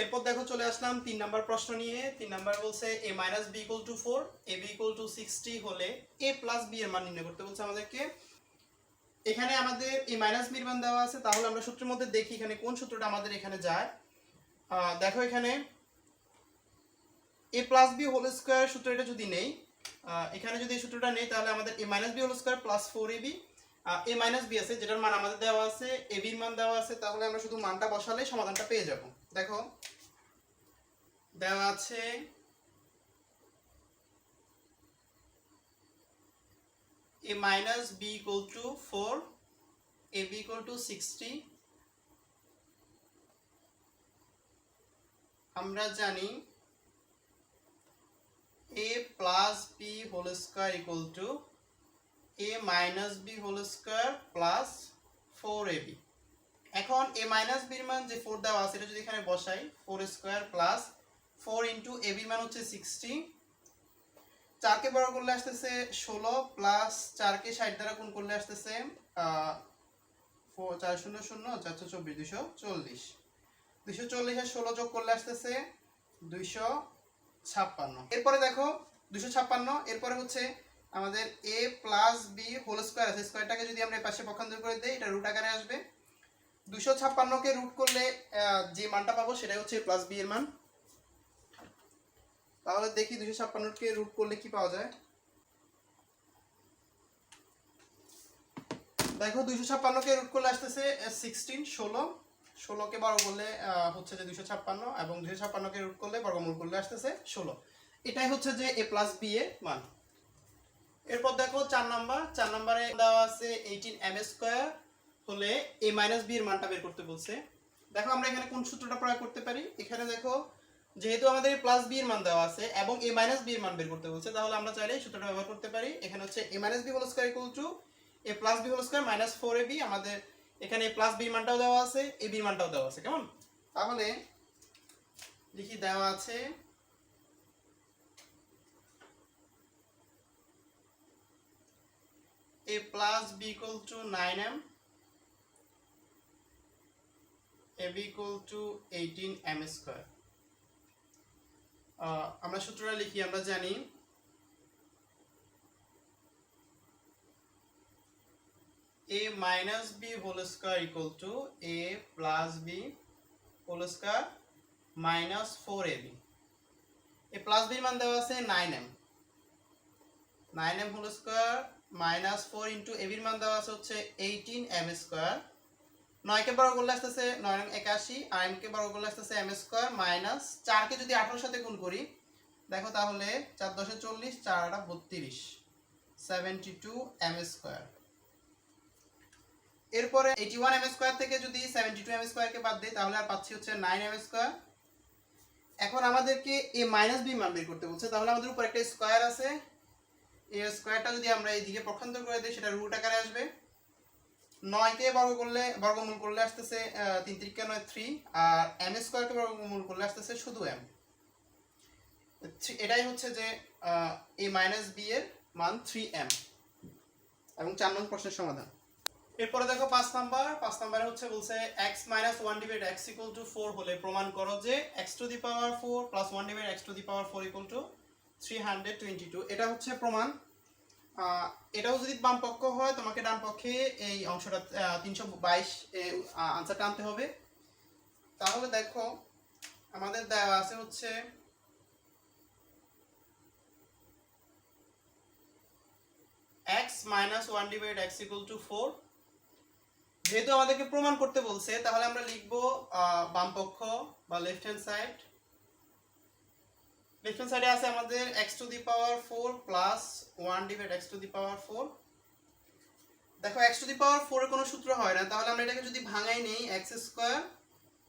এরপর দেখো চলে আসলাম তিন নাম্বার প্রশ্ন নিয়ে। তিন নাম্বার বলছে A minus B equal to four A B equal to sixty হলে এ প্লাস বি এর মান নির্ণয় করতে বলছে আমাদেরকে। এখানে আমাদের এ মাইনাস বির মান দেওয়া আছে, তাহলে আমরা সূত্রের মধ্যে দেখি এখানে কোন সূত্রটা আমাদের এখানে যায়। দেখো এখানে A plus B whole square সূত্র এটা যদি নেই এখানে যদি এই সূত্রটা নেই, তাহলে আমাদের A minus B whole square plus four A B A minus B আছে, যেটার মান আমাদের দেওয়া আছে এ বির মান দেওয়া আছে, তাহলে আমরা শুধু মানটা বসালে সমাধানটা পেয়ে যাব। দেখো, দেওয়া আছে A minus B equal to four A B equal to sixty আমরা জানি A plus B whole square equal to B whole square plus four A B এখন এ মাইনাস বির মান যে ফোর দেওয়া আছে, এটা যদি এখানে বসাই four square plus four into A বির মান হচ্ছে সিক্সটি চারকে বড় করলে আসতেছে ষোলো প্লাস চারকে ষাট দ্বারা গুণ করলে আসতেছে চার শূন্য শূন্য চারশো চব্বিশ দুশো চল্লিশ। দুশো চল্লিশ আর ষোলো যোগ করলে আসতেছে দুইশো ছাপ্পান্ন। এরপরে দেখো দুশো ছাপ্পান্ন, এরপরে হচ্ছে আমাদের A plus B whole square আছে। স্কোয়ারটাকে যদি আমরা এই পাশে পক্ষান্তর করে দিই, এটা রুট আকারে আসবে। দুশো ছাপ্পান্নকে রুট করলে যে মানটা পাবো সেটাই হচ্ছে প্লাস বি এর মান। তাহলে দেখি দুশো ছাপ্পান্নকে রুট করলে কি পাওয়া যায়। দেখো, দুইশো ছাপ্পান্নকে রুট করলে আসতেছে সিক্সটিন ষোলো। ষোলোকে বর্গ করলে হচ্ছে যে দুশো ছাপ্পান্ন, এবং দুইশো ছাপ্পান্নকে রুট করলে বর্গমূল করলে আসতেছে ষোলো। এটাই হচ্ছে যে এ প্লাস বি এর মান। এরপর দেখো চার নাম্বার। চার নাম্বারে দেওয়া আছে এইটিন এম স্কোয়ার হলে এ মাইনাস বি এর মানটা বের করতে বলছে। দেখো আমরা এখানে কোন সূত্রটা প্রয়োগ করতে পারি? এখানে দেখো, যেহেতু আমাদের প্লাস বি এর মান দেওয়া আছে এবং এ মাইনাস বি এর মান বের করতে বলছে, তাহলে আমরা চাইলে সূত্রটা ব্যবহার করতে পারি। এখানে হচ্ছে A minus B whole square equal to A plus B whole square minus four A B আমাদের এখানে প্লাস বি মানটাও দেওয়া আছে এ বি মানটাও দেওয়া আছে। কেমন? তাহলে লিখি দেওয়া আছে a plus b equal to 9m a b equal to 18 m square আহ, আমরা সূত্রটা লিখি আমরা জানি a minus b whole square equal to a plus b whole square minus 4ab a plus b এর মান দেওয়া আছে 9m 9m whole square minus four into এবির মান দেওয়া আছে হচ্ছে এইটিন এম স্কোয়ার। নয়কে বড় করলে আসতেছে নয় নং একাশি আর এমকে বড় করলে আসতেছে এম স্কোয়ার মাইনাস চারকে যদি আঠারোর সাথে গুণ করি, দেখো তাহলে চার দশে চল্লিশ, চার বত্রিশ সেভেন্টি টু এম স্কোয়ার। এরপরে এইটি ওয়ান এম স্কোয়ার থেকে যদি সেভেন্টি টু এম স্কোয়ারকে বাদ দিই, তাহলে আর পাচ্ছি হচ্ছে নাইন এম স্কোয়ার। এখন আমাদেরকে এ মাইনাস বি মান বের করতে বলছে, তাহলে আমাদের উপর একটা স্কোয়ার আছে স্কোয়ারটা যদি আমরা এইদিকে পক্ষান্তর করে দিই, সেটা রুট আকারে আসবে। নয়কে বর্গ করলে, বর্গমূল করলে আসতেছে তিন তিরিকা নয় থ্রি আর এম স্কোয়ারকে বর্গমূল করলে আসতেছে শুধু এম এটাই হচ্ছে যে এ মাইনাস বি এর মান থ্রি এম এবং চার নং প্রশ্নের সমাধান। এরপরে দেখো পাঁচ নাম্বার। পাঁচ নাম্বারে হচ্ছে বলছে X minus one divide X equal to four হলে প্রমাণ করো যে X to the power four plus one divide X to the power four equal to three hundred twenty two এটা হচ্ছে প্রমাণ। এটাও যদি হয় তোমাকে এই অংশটা তিনশো বাইশ আনসারটা আনতে হবে। তাহলে দেখো আমাদের দেওয়া আছে হচ্ছে X minus one divide X equal to four যেহেতু আমাদেরকে প্রমাণ করতে বলছে তাহলে আমরা লিখব আহ, বাম পক্ষ বা left hand side left hand সাইডে আছে আমাদের X to the power four plus one divide X to the power four দেখো এক্স টু দি পাওয়ার ফোরের কোনো সূত্র হয় না, তাহলে আমরা এটাকে যদি ভাঙাই নেই X square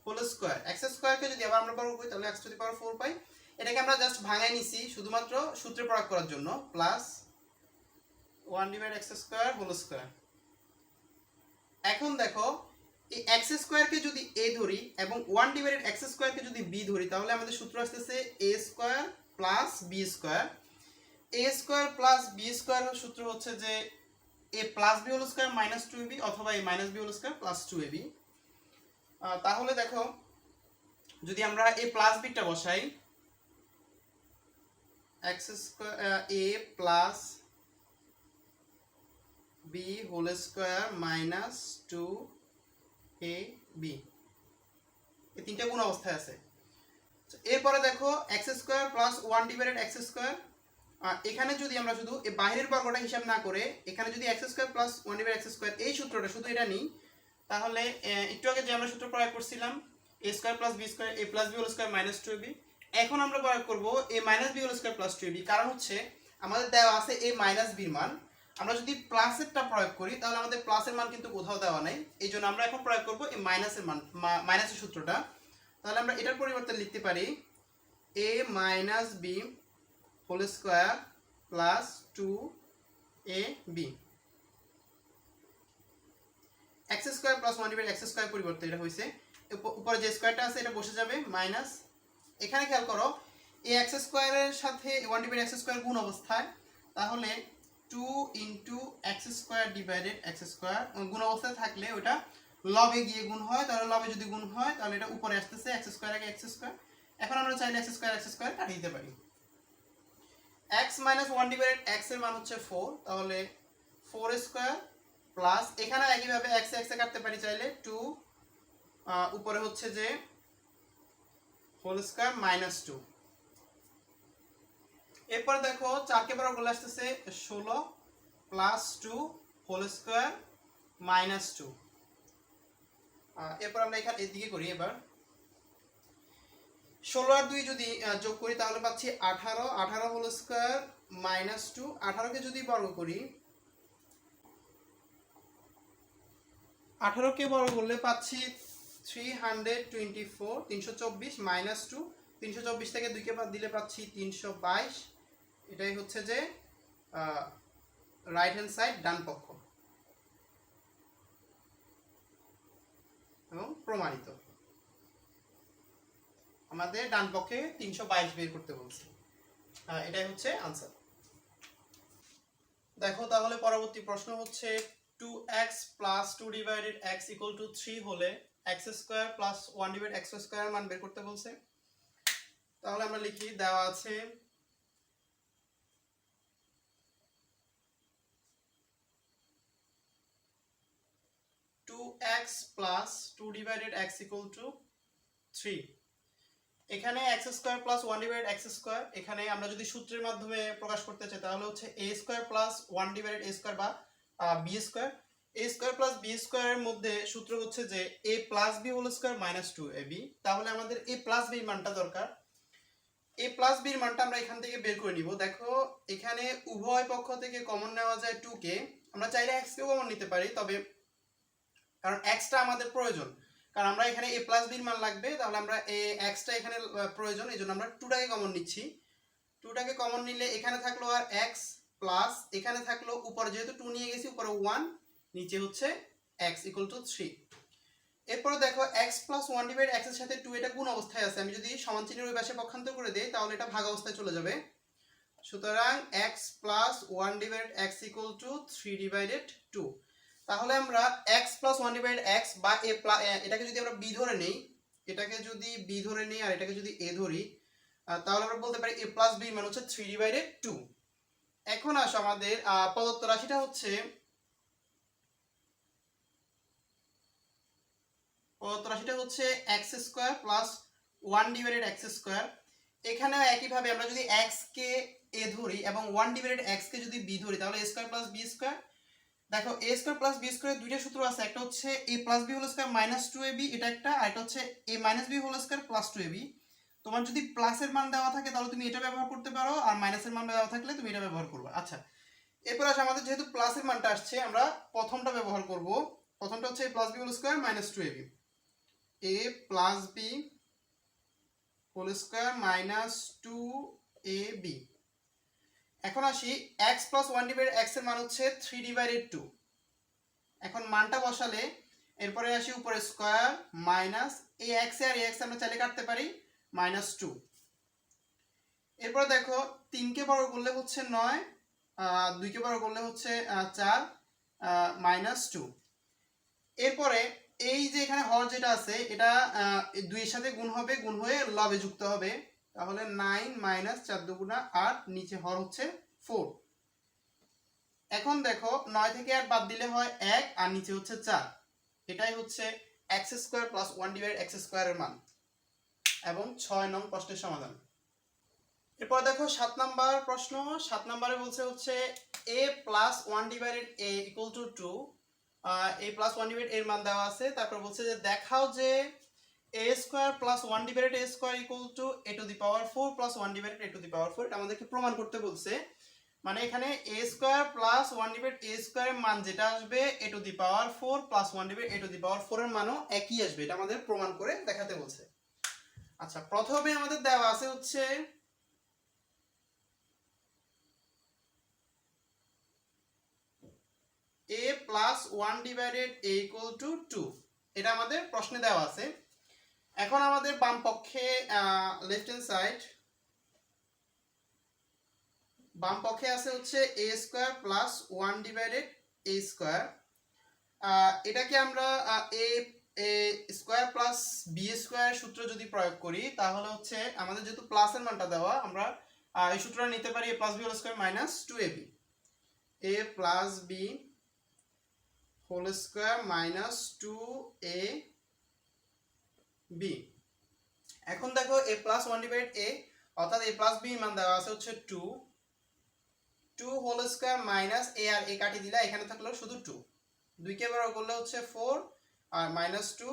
whole square X স্কোয়ারকে যদি আবার আমরা বর্গ করি, তাহলে X to the power four পাই। এটাকে আমরা জাস্ট ভাঙাই নিছি শুধুমাত্র সূত্রে প্রয়োগ করার জন্য plus one divide X square whole square এখন দেখো এই এক্স স্কোয়ারকে যদি এ ধরি এবং ওয়ান ডিভাইডেড এক্স স্কোয়ারকে যদি বি ধরি, তাহলে আমাদের সূত্র আসতেছে A square plus B square A square plus B square সূত্র হচ্ছে যে A plus B whole square minus two B অথবা A minus B whole square plus two A B তাহলে দেখো, যদি আমরা এ প্লাস বিটা বসাই X square A plus B whole square minus two A B এই তিনটা গুণ অবস্থায় আছে? এরপরে দেখো X square plus one divided X square এখানে যদি আমরা শুধু এই বাইরের বর্গটা হিসাব না করে, এখানে যদি X square plus one divide X square এই সূত্রটা শুধু এটা নিই, তাহলে একটু আগে যে আমরা সূত্র প্রয়োগ করছিলাম A square plus B square A plus B whole square minus two B এখন আমরা প্রয়োগ করব A minus B whole square plus two B কারণ হচ্ছে, আমাদের দেওয়া আছে এ মাইনাস বির মান। আমরা যদি প্লাসেরটা প্রয়োগ করি, তাহলে আমাদের প্লাসের মান কিন্তু কোথাও দেওয়া নেই। এই জন্য আমরা এখন প্রয়োগ করব এই মাইনাসের মান মাইনাসের সূত্রটা। তাহলে আমরা এটার পরিবর্তে লিখতে পারি A minus B whole square plus two A B X square plus one divide X square পরিবর্তে এটা হয়েছে উপ- উপরে যে স্কোয়ারটা আছে, এটা বসে যাবে মাইনাস এখানে খেয়াল করো এই এক্স স্কোয়ারের সাথে ওয়ান ডিভাইড এক্স স্কোয়ার গুণ অবস্থায়, তাহলে two into X square divided X square গুণ অবস্থায় থাকলে ওটা লবে গিয়ে গুণ হয়, তাহলে লবে যদি গুণ হয়, তাহলে এটা উপরে আসতেছে এক্স স্কোয়ার আগে এক্স স্কোয়ার এখন আমরা চাইলে এক্স স্কোয়ার এক্স স্কোয়ার কাটিয়ে দিতে পারি। এক্স মাইনাস ওয়ান ডিভাইডেড এক্সের মান হচ্ছে ফোর তাহলে ফোর স্কোয়ার প্লাস এখানে একইভাবে এক্স এক্স কাটতে পারি চাইলে টু উপরে হচ্ছে যে হোল স্কোয়ার মাইনাস টু এরপরে দেখো চারকে বড় বলে আসতেছে ষোলো plus two whole square minus two এরপর আমরা এখানে এদিকে করি এবার। ষোলো আর দুই যদি যোগ করি, তাহলে পাচ্ছি আঠারো। আঠারো হোল স্কোয়ার মাইনাস টু আঠারোকে যদি বর্গ করি, আঠারোকে বর্গ করলে পাচ্ছি থ্রি হান্ড্রেড টোয়েন্টি ফোর তিনশো চব্বিশ মাইনাস টু তিনশো চব্বিশ থেকে দুইকে দিলে পাচ্ছি তিনশো বাইশ। এটাই হচ্ছে যে রাইট হ্যান্ড সাইড ডান পক্ষ। এবং প্রমাণিত। আমাদের ডান পক্ষে তিনশো বাইশ বের করতে বলছে। এটাই হচ্ছে আনসার দেখো তাহলে পরবর্তী প্রশ্ন হচ্ছে two X plus two divided X equal to three হলে X square plus one divide X square মান বের করতে বলছে। তাহলে আমরা লিখি, দেওয়া আছে two X plus two divided X equal to three এখানে X square plus one divide X square এখানে আমরা যদি সূত্রের মাধ্যমে প্রকাশ করতে চাই, তাহলে হচ্ছে A square plus one divide A square বা B square A square plus B স্কোয়ারের মধ্যে সূত্র হচ্ছে যে A plus B whole square minus two A B তাহলে আমাদের এ প্লাস বির মানটা দরকার। এ প্লাস বির মানটা আমরা এখান থেকে বের করে নিব। দেখো, এখানে উভয় পক্ষ থেকে কমন নেওয়া যায় টু কে আমরা চাইলে এক্স কেও কমন নিতে পারি, তবে কারণ এক্সটা আমাদের প্রয়োজন। কারণ আমরা এখানে এ প্লাস বির মান লাগবে, তাহলে আমরা এ এক্সটা এখানে প্রয়োজন এই জন্য আমরা টুটাকে কমন নিচ্ছি। টুটাকে কমন নিলে এখানে থাকল আর এক্স প্লাস এখানে থাকল উপরে যেহেতু টু নিয়ে গেছি, উপরে ওয়ান নিচে হচ্ছে এক্স ইকুয়াল টু থ্রি এরপরে দেখো এক্স প্লাস ওয়ান ডিভাইড এক্সের সাথে টু এটা কোন অবস্থায় আছে। আমি যদি সমান চিহ্নের ওই পাশে পক্ষান্তর করে দিই, তাহলে এটা ভাগ অবস্থায় চলে যাবে। সুতরাং X plus one divide X equal to three divided two তাহলে আমরা X plus one divide X বা এ, এটাকে যদি আমরা বি ধরে নেই, এটাকে যদি বি ধরে নেই আর এটাকে যদি এ ধরি তাহলে আমরা বলতে পারি এ প্লাস বি মানে হচ্ছে থ্রি ডিভাইডেড টু এখন আসো আমাদের প্রদত্ত রাশিটা হচ্ছে, প্রদত্ত রাশিটা হচ্ছে X square plus one divided X square এখানেও একইভাবে আমরা যদি এক্স কে এ ধরি এবং ওয়ান ডিভাইডেড এক্স কে যদি বি ধরি, তাহলে স্কোয়ার প্লাস বি স্কোয়ার দেখো A square plus B square দুইটা সূত্র আছে, একটা হচ্ছে A plus B whole square minus two A B এটা একটা, আর একটা হচ্ছে A minus B whole square plus two A B তোমার যদি প্লাসের মান দেওয়া থাকে, তাহলে তুমি এটা ব্যবহার করতে পারো, আর মাইনাসের মান দেওয়া থাকলে তুমি এটা ব্যবহার করবে। আচ্ছা এরপর আসে আমাদের যেহেতু প্লাসের মানটা আসছে, আমরা প্রথমটা ব্যবহার করব। প্রথমটা হচ্ছে A plus B whole square minus two A B A plus B whole square minus two A B এখন আসি এক্স প্লাস ওয়ান ডিভাইড এক্সের মান হচ্ছে থ্রি ডিভাইডেড টু এখন মানটা বসালে এরপরে আসি উপরে স্কোয়ার মাইনাস এই এক্স আর এক্স আমরা চাইলে কাটতে পারি মাইনাস টু এরপর দেখো তিনকে বড় করলে হচ্ছে নয় দুইকে বড় করলে হচ্ছে চার মাইনাস টু এরপরে এই যে এখানে হর যেটা আছে, এটা দুইয়ের সাথে গুণ হবে, গুণ হয়ে লবে যুক্ত হবে। তাহলে নাইন মাইনাস চার দুগুণা আট নিচে হর হচ্ছে ফোর এখন দেখো নয় থেকে আট বাদ দিলে হয় এক, আর নিচে হচ্ছে চার। এটাই হচ্ছে X square plus one divide X স্কোয়ারের মান। এবং ছয় নং প্রশ্নের সমাধান। এরপর দেখো সাত নাম্বার প্রশ্ন। সাত নাম্বারে বলছে হচ্ছে A plus one divided A equal to two A plus one divide এর মান দেওয়া আছে। তারপর বলছে যে দেখাও যে A square plus one divided A square equal to A to the power four plus one divided A to the power four এটা আমাদেরকে প্রমাণ করতে বলছে। মানে এখানে A square plus one divide A স্কোয়ারের মান যেটা আসবে A to the power four plus one divide A to the power four এর মানও একই আসবে, এটা আমাদের প্রমাণ করে দেখাতে বলছে। আচ্ছা প্রথমে আমাদের দেওয়া আছে হচ্ছে A plus one divided A equal to two এটা আমাদের প্রশ্নে দেওয়া আছে। এখন আমাদের বাম পক্ষে লেফট হ্যান্ড সাইড বাম পক্ষে আছে হচ্ছে A square plus one divided A square এটাকে আমরা A A square plus B square সূত্র যদি প্রয়োগ করি, তাহলে হচ্ছে আমাদের যেহেতু প্লাসের মানটা দেওয়া, আমরা এই সূত্রটা নিতে পারি A plus B whole square minus two A B A plus B whole square minus two A B এখন দেখো A plus one divide A অর্থাৎ এ প্লাস বি মান দেওয়া আছে হচ্ছে two two whole square minus A R A কাটি দিলে এখানে থাকল শুধু টু দুইকে বড় করলে হচ্ছে ফোর আর মাইনাস টু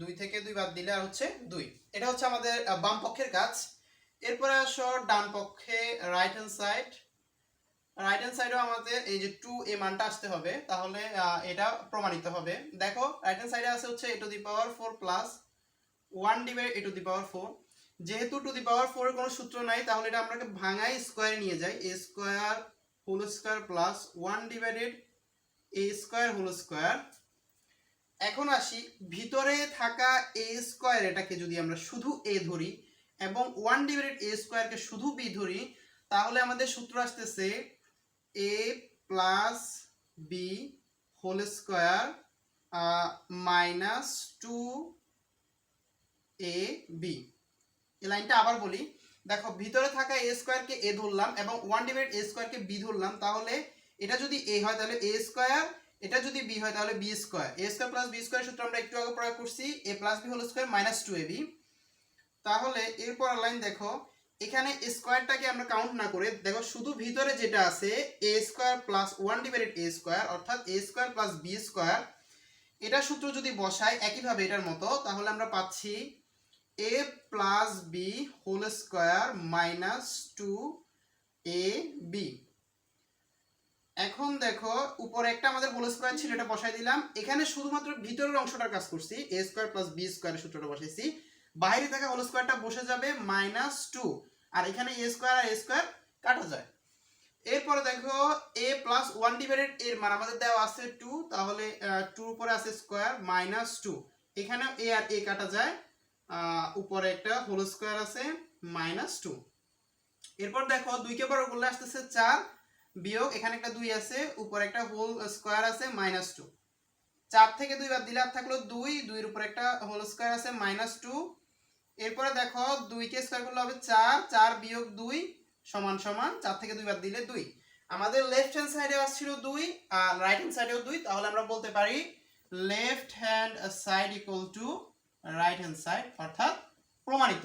দুই থেকে দুই বাদ দিলে আর হচ্ছে দুই। এটা হচ্ছে আমাদের বাম পক্ষের কাজ। এরপরে আসো ডান পক্ষে right hand side right hand সাইডেও আমাদের এই যে টু এ মানটা আসতে হবে, তাহলে এটা প্রমাণিত হবে। দেখো রাইট হ্যান্ড সাইডে আছে হচ্ছে A to the power four plus one divide A to the power four. যেহেতু টু দি পাওয়ার ফোর এর কোনো সূত্র নাই, তাহলে এটা আমরা ভাঙাই স্কোয়ারে নিয়ে যাই। A square whole square plus one divided A square whole square এখন আসি, ভিতরে থাকা এ স্কোয়ার এটাকে যদি আমরা শুধু এ ধরি এবং ওয়ান ডিভাইডেড এ স্কোয়ারকে শুধু বি ধরি, তাহলে আমাদের সূত্র আসতেছে A plus B whole square minus two A B এই লাইনটা আবার বলি, দেখো, ভিতরে থাকা এ স্কোয়ারকে এ ধরলাম এবং ওয়ান ডিভাইড এ স্কোয়ারকে বি ধরলাম, তাহলে এটা যদি এ হয়, তাহলে এ স্কোয়ার এটা যদি বি হয়, তাহলে B square A square plus B square সূত্র আমরা একটু আগে প্রয়োগ করছি A plus B whole square minus two A B তাহলে এরপর লাইন দেখো এখানে স্কোয়ারটাকে আমরা কাউন্ট না করে, দেখো শুধু ভিতরে যেটা আছে A square plus one divided A square অর্থাৎ A square plus B square এটা সূত্র যদি বসাই একইভাবে এটার মতো, তাহলে আমরা পাচ্ছি A plus B whole square minus two A B এখন দেখো, উপরে একটা আমাদের হোল স্কোয়ার ছিল, এটা বসাই দিলাম। এখানে শুধুমাত্র ভিতরের অংশটার কাজ করছি এ স্কোয়ার প্লাস বি স্কোয়ারের সূত্রটা বসাইছি। বাইরে থাকা হোল স্কোয়ারটা বসে যাবে মাইনাস টু আর এখানে A square R A square কাটা যায়। এরপরে দেখো এ প্লাস ওয়ান ডিভাইডেড এর মান আমাদের দেওয়া আছে টু তাহলে টু উপরে আছে স্কোয়ার মাইনাস টু এখানে এ আর এ কাটা যায় উপরে একটা হোল স্কোয়ার আছে মাইনাস টু এরপর দেখো দুইকে বড় করলে আসতেছে চার, বিয়োগ, এখানে একটা দুই আছে, উপরে একটা হোল স্কোয়ার আছে মাইনাস টু চার থেকে দুই বাদ দিলে আর থাকল দুই, দুইয়ের উপর একটা হোল স্কোয়ার আছে মাইনাস টু এরপরে দেখো দুইকে স্কোয়ার করলে হবে চার চার বিয়োগ দুই সমান সমান, চার থেকে দুইবার দিলে দুই। আমাদের লেফট হ্যান্ড সাইডে আসছিল দুই আর রাইট হ্যান্ড সাইডেও দুই, তাহলে আমরা বলতে পারি left hand side equal to right hand side অর্থাৎ প্রমাণিত।